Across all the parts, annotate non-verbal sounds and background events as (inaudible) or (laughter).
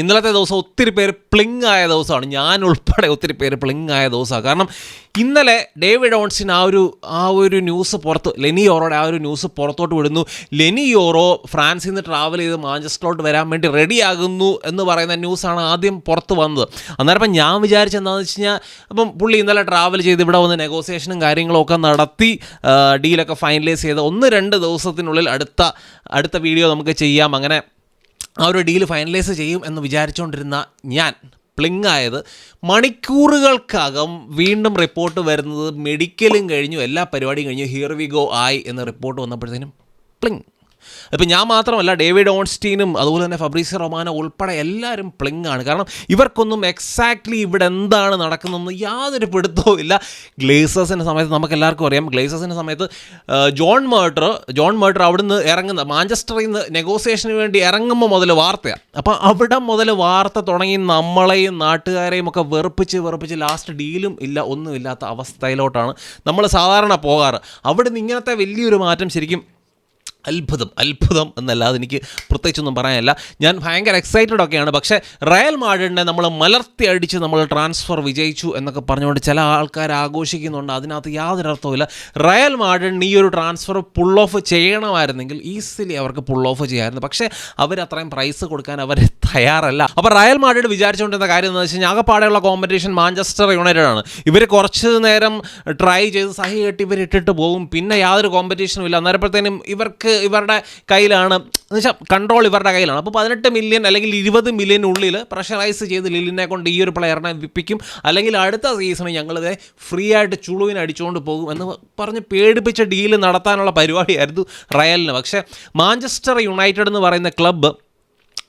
ഇന്നലത്തെ ദിവസം ഒത്തിരി പേര് പ്ലിങ് ആയ ദിവസമാണ്. ഞാൻ ഉൾപ്പെടെ ഒത്തിരി പേര് പ്ലിങ് ആയ ദിവസമാണ്. കാരണം ഇന്നലെ ഡേവിഡ് ഓൺസിൻ ആ ഒരു ആ ഒരു ന്യൂസ് പുറത്ത് ലെനി യോറോയുടെ ആ ഒരു ന്യൂസ് പുറത്തോട്ട് വിടുന്നു. ലെനി യോറോ ഫ്രാൻസിൽ നിന്ന് ട്രാവൽ ചെയ്ത് മാഞ്ചസ്റ്ററിലോട്ട് വരാൻ വേണ്ടി റെഡിയാകുന്നു എന്ന് പറയുന്ന ന്യൂസാണ് ആദ്യം പുറത്ത് വന്നത്. അന്നേരം ഇപ്പം ഞാൻ വിചാരിച്ചെന്താണെന്ന് വെച്ച് കഴിഞ്ഞാൽ അപ്പം പുള്ളി ഇന്നലെ ട്രാവൽ ചെയ്ത് ഇവിടെ വന്ന് നെഗോസിയേഷനും കാര്യങ്ങളൊക്കെ നടത്തി ഡീലൊക്കെ ഫൈനലൈസ് ചെയ്ത് ഒന്ന് രണ്ട് ദിവസത്തിനുള്ളിൽ അടുത്ത അടുത്ത വീഡിയോ നമുക്ക് ചെയ്യാം. അങ്ങനെ ആ ഒരു ഡീൽ ഫൈനലൈസ് ചെയ്യും എന്ന് വിചാരിച്ചുകൊണ്ടിരുന്ന ഞാൻ പ്ലിങ് ആയത് മണിക്കൂറുകൾക്കകം വീണ്ടും റിപ്പോർട്ട് വരുന്നത് മെഡിക്കലും കഴിഞ്ഞു എല്ലാ പരിപാടിയും കഴിഞ്ഞു ഹിയർ വി ഗോ ആയി എന്ന റിപ്പോർട്ട് വന്നപ്പോഴത്തേനും പ്ലിങ്. ഇപ്പം ഞാൻ മാത്രമല്ല ഡേവിഡ് ഓൺസ്റ്റീനും അതുപോലെ തന്നെ ഫബ്രീസ് റൊമാനോ ഉൾപ്പെടെ എല്ലാവരും പ്ലിങ് ആണ്. കാരണം ഇവർക്കൊന്നും എക്സാക്ട്ലി ഇവിടെ എന്താണ് നടക്കുന്നതെന്ന് യാതൊരു പിടുത്തവും ഇല്ല. ഗ്ലേസേഴ്സിന്റെ സമയത്ത് നമുക്ക് എല്ലാവർക്കും അറിയാം. ഗ്ലേസേഴ്സിന്റെ സമയത്ത് ജോൺ മേർട്ടർ ജോൺ മേർട്ടർ അവിടുന്ന് ഇറങ്ങുന്ന മാഞ്ചസ്റ്ററിൽ നിന്ന് നെഗോസിയേഷന് വേണ്ടി ഇറങ്ങുമ്പോൾ മുതൽ വാർത്തയാണ് അപ്പോൾ അവിടെ മുതൽ വാർത്ത തുടങ്ങി നമ്മളെയും നാട്ടുകാരെയും ഒക്കെ വെറുപ്പിച്ച് വെറുപ്പിച്ച് ലാസ്റ്റ് ഡീലും ഇല്ല ഒന്നുമില്ലാത്ത അവസ്ഥയിലോട്ടാണ് നമ്മൾ സാധാരണ പോകാറ്. അവിടെ നിന്ന് ഇങ്ങനത്തെ വലിയൊരു മാറ്റം ശരിക്കും അത്ഭുതം അത്ഭുതം എന്നല്ലാതെ എനിക്ക് പ്രത്യേകിച്ചൊന്നും പറയാനില്ല. ഞാൻ ഭയങ്കര എക്സൈറ്റഡ് ഒക്കെയാണ്. പക്ഷേ റയൽ മാഡ്രിഡിനെ നമ്മൾ മലർത്തി അടിച്ച് നമ്മൾ ട്രാൻസ്ഫർ വിജയിച്ചു എന്നൊക്കെ പറഞ്ഞുകൊണ്ട് ചില ആൾക്കാർ ആഘോഷിക്കുന്നുണ്ട്. അതിനകത്ത് യാതൊരു അർത്ഥവുമില്ല. റയൽ മാഡ്രിഡിന് ഈ ഒരു ട്രാൻസ്ഫർ പുൾ ഓഫ് ചെയ്യണമായിരുന്നെങ്കിൽ ഈസിലി അവർക്ക് പുൾ ഓഫ് ചെയ്യാമായിരുന്നു. പക്ഷേ അവർ അത്രയും പ്രൈസ് കൊടുക്കാൻ അവർ തയ്യാറല്ല. അപ്പോൾ റയൽ മാഡ്രിഡ് വിചാരിച്ചുകൊണ്ടിരുന്ന കാര്യം എന്ന് വെച്ച് കഴിഞ്ഞാൽ ആകെപ്പാടെയുള്ള കോമ്പറ്റീഷൻ മാഞ്ചസ്റ്റർ യുണൈറ്റഡ് ആണ്. ഇവർ കുറച്ച് നേരം ട്രൈ ചെയ്ത് സഹി കെട്ടി ഇവർ ഇട്ടിട്ട് പോകും. പിന്നെ യാതൊരു കോമ്പറ്റീഷനും ഇല്ല. അന്നേരപ്പോഴത്തേനും ഇവർക്ക് ഇവരുടെ കയ്യിലാണ്. എന്ന് വെച്ചാൽ കൺട്രോൾ ഇവരുടെ കയ്യിലാണ്. അപ്പോൾ പതിനെട്ട് മില്യൺ അല്ലെങ്കിൽ ഇരുപത് മില്യൺ ഉള്ളിൽ പ്രഷറൈസ് ചെയ്ത് ലില്ലിനെ കൊണ്ട് ഈ ഒരു പ്ലെയറിനെ വിപ്പിക്കും അല്ലെങ്കിൽ അടുത്ത സീസണിൽ ഞങ്ങളിത് ഫ്രീ ആയിട്ട് ചുളുവിന് അടിച്ചുകൊണ്ട് പോകും എന്ന് പറഞ്ഞ് പേടിപ്പിച്ച ഡീൽ നടത്താനുള്ള പരിപാടിയായിരുന്നു റയലിന്. പക്ഷേ മാഞ്ചസ്റ്റർ യുണൈറ്റഡ് എന്ന് പറയുന്ന ക്ലബ്ബ്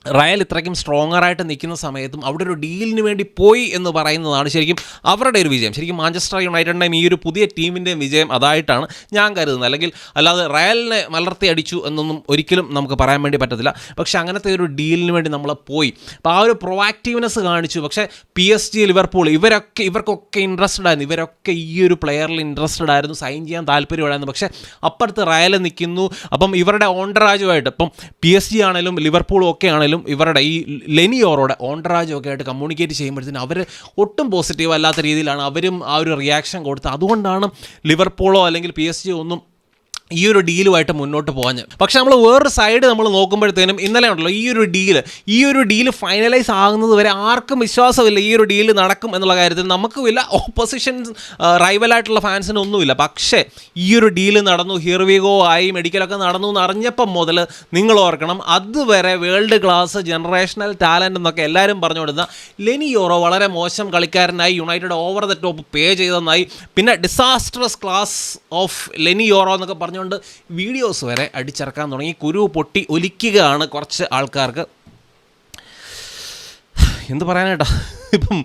റയൽ ഇത്രയ്ക്കും സ്ട്രോങ്ങർ ആയിട്ട് നിൽക്കുന്ന സമയത്തും അവിടെ ഒരു ഡീലിന് വേണ്ടി പോയി എന്ന് പറയുന്നതാണ് ശരിക്കും അവരുടെ ഒരു വിജയം. ശരിക്കും മാഞ്ചസ്റ്റർ യുണൈറ്റഡിന്റെയും ഈ ഒരു പുതിയ ടീമിന്റെയും വിജയം അതായിട്ടാണ് ഞാൻ കരുതുന്നത്. അല്ലെങ്കിൽ അല്ലാതെ റയലിനെ മലർത്തി അടിച്ചു എന്നൊന്നും ഒരിക്കലും നമുക്ക് പറയാൻ വേണ്ടി പറ്റത്തില്ല. പക്ഷേ അങ്ങനത്തെ ഒരു ഡീലിന് വേണ്ടി നമ്മൾ പോയി. അപ്പോൾ ആ ഒരു പ്രൊവാക്റ്റീവ്നെസ് കാണിച്ചു. പക്ഷേ പി എസ് ജി ലിവർപൂൾ ഇവരൊക്കെ ഇവർക്കൊക്കെ ഇൻട്രസ്റ്റഡ് ആയിരുന്നു. ഇവരൊക്കെ ഈ ഒരു പ്ലെയറിൽ ഇൻട്രസ്റ്റഡ് ആയിരുന്നു. സൈൻ ചെയ്യാൻ താല്പര്യമായിരുന്നു പക്ഷേ അപ്പുറത്ത് റയൽ നിൽക്കുന്നു. അപ്പം ഇവരുടെ ഓണ്ടറാജുമായിട്ട് ഇപ്പം പി എസ് ജി ആണെങ്കിലും ലിവർപൂളും ഒക്കെ ആണെങ്കിലും ഇവരുടെ ഈ ലെനിയോറോടെ ഓണ്ടറാജോ ഒക്കെ ആയിട്ട് കമ്മ്യൂണിക്കേറ്റ് ചെയ്യുമ്പോഴത്തേനും അവർ ഒട്ടും പോസിറ്റീവ് അല്ലാത്ത രീതിയിലാണ് അവരും ആ ഒരു റിയാക്ഷൻ കൊടുത്തത്. അതുകൊണ്ടാണ് ലിവർപൂളോ അല്ലെങ്കിൽ പി ഒന്നും ഈ ഒരു ഡീലുമായിട്ട് മുന്നോട്ട് പോകാൻ പക്ഷെ നമ്മൾ വേറൊരു സൈഡ് നമ്മൾ നോക്കുമ്പോഴത്തേനും ഇന്നലെ ഉണ്ടല്ലോ ഈ ഒരു ഡീൽ. ഈ ഒരു ഡീൽ ഫൈനലൈസ് ആകുന്നത് വരെ ആർക്കും വിശ്വാസമില്ല ഈ ഒരു ഡീൽ നടക്കും എന്നുള്ള കാര്യത്തിൽ നമുക്കുമില്ല ഓപ്പോസിഷൻ റൈവലായിട്ടുള്ള ഫാൻസിനൊന്നുമില്ല പക്ഷേ ഈ ഒരു ഡീൽ നടന്നു ഹിയർവിഗോ ആയി മെഡിക്കലൊക്കെ നടന്നു എന്ന് അറിഞ്ഞപ്പം മുതൽ നിങ്ങൾ ഓർക്കണം അതുവരെ വേൾഡ് ക്ലാസ് ജനറേഷണൽ ടാലന്റ് എന്നൊക്കെ എല്ലാവരും പറഞ്ഞുകൊടുന്ന ലെനി യോറോ വളരെ മോശം കളിക്കാരനായി United over the top pay ചെയ്തെന്നായി പിന്നെ disastrous class of Leny Yoro എന്നൊക്കെ പറഞ്ഞുകൊണ്ട് വീഡിയോസ് വരെ അടിച്ചിറക്കാൻ തുടങ്ങി. കുരു പൊട്ടി ഒലിക്കുകയാണ് കുറച്ച് ആൾക്കാർക്ക്. (sighs) എന്ത് പറയാനായിട്ടാ? ഇപ്പം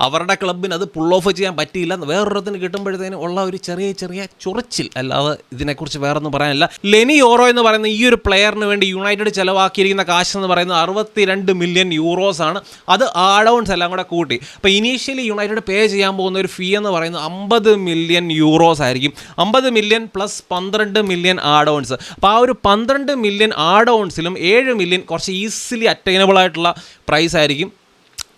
അവരുടെ ക്ലബിന് അത് പുൾ ഓഫ് ചെയ്യാൻ പറ്റിയില്ല. വേറൊരുത്തിന് കിട്ടുമ്പോഴത്തേനും ഉള്ള ഒരു ചെറിയ ചെറിയ ചൊറിച്ചിൽ. അല്ലാതെ ഇതിനെക്കുറിച്ച് വേറൊന്നും പറയാനില്ല. ലെനി ഓറോ എന്ന് പറയുന്ന ഈ ഒരു പ്ലെയറിന് വേണ്ടി യുണൈറ്റഡ് ചിലവാക്കിയിരിക്കുന്ന കാശ് എന്ന് പറയുന്നത് അറുപത്തിരണ്ട് മില്യൺ യൂറോസ് ആണ്. അത് ആഡൗൺസ് എല്ലാം കൂടെ കൂട്ടി. അപ്പോൾ ഇനീഷ്യലി യുണൈറ്റഡ് പേ ചെയ്യാൻ പോകുന്ന ഒരു ഫീ എന്ന് പറയുന്നത് അമ്പത് മില്യൺ യൂറോസ് ആയിരിക്കും. അമ്പത് മില്യൺ പ്ലസ് പന്ത്രണ്ട് മില്യൺ ആഡൗൺസ് അപ്പോൾ ആ ഒരു പന്ത്രണ്ട് മില്യൺ ആഡൗൺസിലും ഏഴ് മില്യൺ കുറച്ച് ഈസിലി അറ്റൈനബിൾ ആയിട്ടുള്ള പ്രൈസ് ആയിരിക്കും.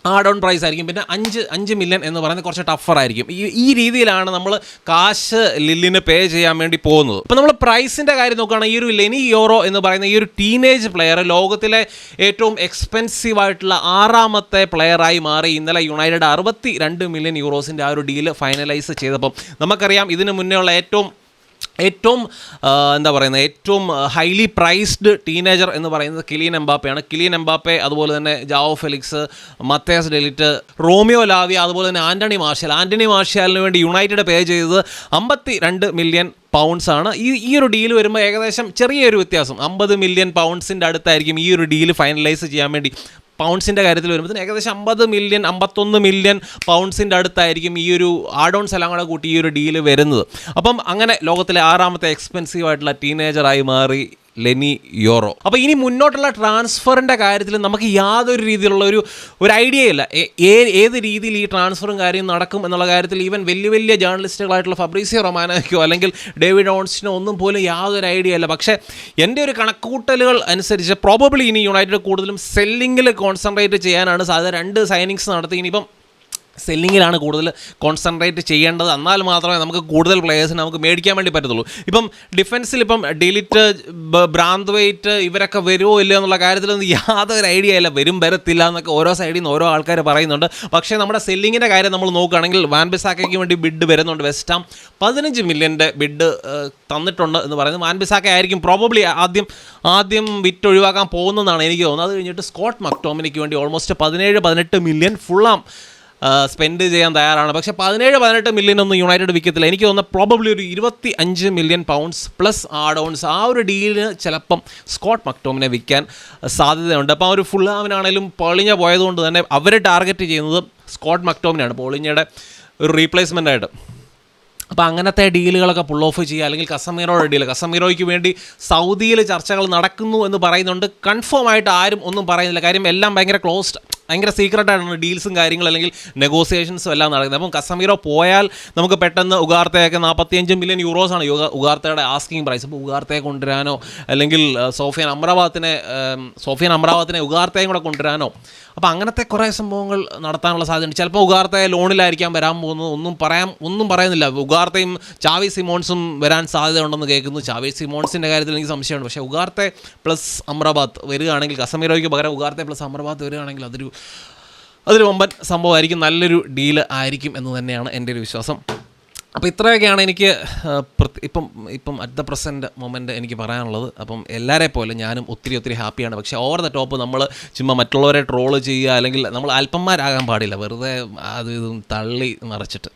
ആ ഓൺ പ്രൈസ് ആയിരിക്കും. പിന്നെ അഞ്ച് അഞ്ച് മില്യൺ എന്ന് പറയുന്നത് കുറച്ച് ടഫർ ആയിരിക്കും. ഈ ഈ രീതിയിലാണ് നമ്മൾ കാശ് ലില്ലിന് പേ ചെയ്യാൻ വേണ്ടി പോകുന്നത്. അപ്പോൾ നമ്മൾ പ്രൈസിന്റെ കാര്യം നോക്കുകയാണെങ്കിൽ ഈ ഒരു ലെനി യോറോ എന്ന് പറയുന്ന ഈ ഒരു ടീനേജ് പ്ലെയർ ലോകത്തിലെ ഏറ്റവും എക്സ്പെൻസീവ് ആയിട്ടുള്ള ആറാമത്തെ പ്ലെയറായി മാറി. ഇന്നലെ യുണൈറ്റഡ് അറുപത്തി രണ്ട് മില്യൺ യൂറോസിന്റെ ആ ഒരു ഡീൽ ഫൈനലൈസ് ചെയ്തപ്പം നമുക്കറിയാം ഇതിന് മുന്നേ ഉള്ള ഏറ്റവും ഏറ്റവും എന്താ പറയുന്നത് ഏറ്റവും ഹൈലി പ്രൈസ്ഡ് ടീനേജർ എന്ന് പറയുന്നത് കിലിയൻ എംബാപ്പയാണ്. കിലിയൻ എംബാപ്പെ അതുപോലെ തന്നെ Joao Felix Matthijs de Ligt Romeo Lavia അതുപോലെ തന്നെ ആന്റണി മാർഷൽ. ആന്റണി മാർഷ്യലിന് വേണ്ടി യുണൈറ്റഡ് പേ ചെയ്തത് അമ്പത്തി രണ്ട് മില്യൺ പൗണ്ട്സ് ആണ്. ഈ ഈ ഒരു ഡീൽ വരുമ്പോൾ ഏകദേശം ചെറിയൊരു വ്യത്യാസം. അമ്പത് മില്യൺ പൗണ്ട്സിന്റെ അടുത്തായിരിക്കും ഈ ഒരു ഡീൽ ഫൈനലൈസ് ചെയ്യാൻ വേണ്ടി പൗണ്ട്സിന്റെ കാര്യത്തിൽ വരുമ്പോൾ ഏകദേശം അമ്പത് മില്യൺ അമ്പത്തൊന്ന് മില്യൺ പൗണ്ട്സിന്റെ അടുത്തായിരിക്കും ഈ ഒരു ആഡോൺസ് എല്ലാം കൂടെ കൂട്ടി ഈ ഒരു ഡീൽ വരുന്നത്. അപ്പം അങ്ങനെ ലോകത്തിലെ ആറാമത്തെ എക്സ്പെൻസീവ് ആയിട്ടുള്ള ടീനേജറായി മാറി ലെനി യോറോ. അപ്പോൾ ഇനി മുന്നോട്ടുള്ള ട്രാൻസ്ഫറിന്റെ കാര്യത്തിൽ നമുക്ക് യാതൊരു രീതിയിലുള്ള ഒരു ഒരു ഐഡിയ ഇല്ല. ഏത് രീതിയിൽ ഈ ട്രാൻസ്ഫറും കാര്യം നടക്കും എന്നുള്ള കാര്യത്തിൽ ഈവൻ വലിയ വലിയ ജേർണലിസ്റ്റുകളായിട്ടുള്ള ഫബ്രീസിയോ റൊമാനോയ്ക്കോ അല്ലെങ്കിൽ ഡേവിഡ് ഓൺസിനോ ഒന്നും പോലും യാതൊരു ഐഡിയ ഇല്ല. പക്ഷേ എന്റെ ഒരു കണക്കൂട്ടലുകൾ അനുസരിച്ച് പ്രോബബ്ലി ഇനി യുണൈറ്റഡ് കൂടുതലും സെല്ലിങ്ങിൽ കോൺസെൻട്രേറ്റ് ചെയ്യാനാണ് സാധ്യത. രണ്ട് സൈനിങ്സ് നടത്തി. ഇനിയിപ്പം സെല്ലിങ്ങിലാണ് കൂടുതൽ കോൺസെൻട്രേറ്റ് ചെയ്യേണ്ടത്. എന്നാൽ മാത്രമേ നമുക്ക് കൂടുതൽ പ്ലേയേഴ്സിനെ നമുക്ക് മേടിക്കാൻ വേണ്ടി പറ്റത്തുള്ളൂ. ഇപ്പം ഡിഫൻസിൽ ഇപ്പം ഡിലിറ്റ് ബ്രാന്ത് വെയിറ്റ് ഇവരൊക്കെ വരുമോ ഇല്ലയോ എന്നുള്ള കാര്യത്തിലൊന്നും യാതൊരു ഐഡിയ ഇല്ല. വരും വരത്തില്ല എന്നൊക്കെ ഓരോ സൈഡിൽ നിന്ന് ഓരോ ആൾക്കാർ പറയുന്നുണ്ട്. പക്ഷേ നമ്മുടെ സെല്ലിങ്ങിന്റെ കാര്യം നമ്മൾ നോക്കുകയാണെങ്കിൽ വാൻബിസാക്കയ്ക്ക് വേണ്ടി ബിഡ് വരുന്നുണ്ട് വെസ്റ്റാം പതിനഞ്ച് മില്യന്റെ ബിഡ് തന്നിട്ടുണ്ട് എന്ന് പറയുന്നത് വാൻബിസാക്ക ആയിരിക്കും പ്രോബബ്ലി ആദ്യം ആദ്യം വിറ്റ് ഒഴിവാക്കാൻ പോകുന്നതെന്നാണ് എനിക്ക് തോന്നുന്നത്. അത് കഴിഞ്ഞിട്ട് സ്കോട്ട് മക്ടോമിനിക്ക് വേണ്ടി ഓൾമോസ്റ്റ് പതിനേഴ് പതിനെട്ട് മില്യൺ ഫുള്ളാം സ്പെൻഡ് ചെയ്യാൻ തയ്യാറാണ്. പക്ഷേ പതിനേഴ് പതിനെട്ട് മില്യൺ ഒന്നും യുണൈറ്റഡ് വിൽക്കത്തില്ല. എനിക്ക് തോന്നുന്ന പ്രോബബ്ലി ഒരു ഇരുപത്തി അഞ്ച് മില്യൺ പൗണ്ട്സ് പ്ലസ് ആഡോൺസ് ആ ഒരു ഡീലിന് ചിലപ്പം സ്കോട്ട് മക്ടോമിനെ വിൽക്കാൻ സാധ്യതയുണ്ട്. അപ്പോൾ ആ ഒരു ഫുള്ളാമിനാണേലും പൊളിഞ്ഞ പോയതുകൊണ്ട് തന്നെ അവർ ടാർഗറ്റ് ചെയ്യുന്നത് സ്കോട്ട് മക്ടോമിനാണ് പൊളിഞ്ഞയുടെ ഒരു റീപ്ലേസ്മെന്റ് ആയിട്ട്. അപ്പോൾ അങ്ങനത്തെ ഡീലുകളൊക്കെ പുൾ ഓഫ് ചെയ്യുക അല്ലെങ്കിൽ കസമീറോയുടെ ഡീൽ കസമീറോയ്ക്ക് വേണ്ടി സൗദിയിൽ ചർച്ചകൾ നടക്കുന്നു എന്ന് പറയുന്നുണ്ട്. കൺഫേം ആയിട്ട് ആരും ഒന്നും പറയുന്നില്ല. കാര്യം എല്ലാം ഭയങ്കര ക്ലോസ്ഡ് ഭയങ്കര സീക്രട്ടാണ് ഡീൽസും കാര്യങ്ങളും അല്ലെങ്കിൽ നെഗോസിയേഷൻസും എല്ലാം നടക്കുന്നത്. അപ്പം കസമീറോ പോയാൽ നമുക്ക് പെട്ടെന്ന് ഉഗാർത്തയൊക്കെ നാൽപ്പത്തിയഞ്ച് മില്യൺ യൂറോസാണ് യുഗ ഉഗാർത്തയുടെ ആസ്കിങ് പ്രൈസ് അപ്പോൾ ഉഗാർത്തയെ കൊണ്ടുവരാനോ അല്ലെങ്കിൽ സോഫിയൻ അമ്രാബാത്തിനെ സോഫിയൻ അമ്രാബാത്തിനെ ഉഗാർത്തയും കൂടെ കൊണ്ടുവരാനോ. അപ്പോൾ അങ്ങനത്തെ കുറേ സംഭവങ്ങൾ നടത്താനുള്ള സാധ്യതയുണ്ട്. ചിലപ്പോൾ ഉഗാർത്തയെ ലോണിലായിരിക്കാം വരാൻ പോകുന്നത്. ഒന്നും പറയാൻ ഒന്നും പറയുന്നില്ല. ഉഗാർത്തയും ചാവി സിമോൺസും വരാൻ സാധ്യതയുണ്ടെന്ന് കേൾക്കുന്നു. ചാവി സിമോൺസിന്റെ കാര്യത്തിൽ എനിക്ക് സംശയമുണ്ട്. പക്ഷേ ഉഗാർത്തെ പ്ലസ് അമ്രാബാദ് വരികയാണെങ്കിൽ കസമീറോയ്ക്ക് പകരം ഉഗാർത്തെ പ്ലസ് അമ്രാബാദ് വരികയാണെങ്കിൽ അതൊരു അതൊരു വമ്പൻ സംഭവമായിരിക്കും നല്ലൊരു ഡീൽ ആയിരിക്കും എന്ന് തന്നെയാണ് എന്റെ ഒരു വിശ്വാസം. അപ്പോൾ ഇത്രയൊക്കെയാണ് എനിക്ക് ഇപ്പം ഇപ്പം അറ്റ് ദ പ്രസന്റ് മൊമെന്റ് എനിക്ക് പറയാനുള്ളത്. അപ്പം എല്ലാവരെ പോലെ ഞാനും ഒത്തിരി ഒത്തിരി ഹാപ്പിയാണ് പക്ഷേ ഓവർ ദ ടോപ്പ് നമ്മൾ ചുമ്മാ മറ്റുള്ളവരെ ട്രോൾ ചെയ്യുക അല്ലെങ്കിൽ നമ്മൾ അല്പന്മാരാകാൻ പാടില്ല. വെറുതെ അത് ഇതും തള്ളി മറിച്ചിട്ട്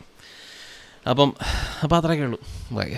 അപ്പം അപ്പോൾ അത്രയൊക്കെ ഉള്ളൂ. ബൈ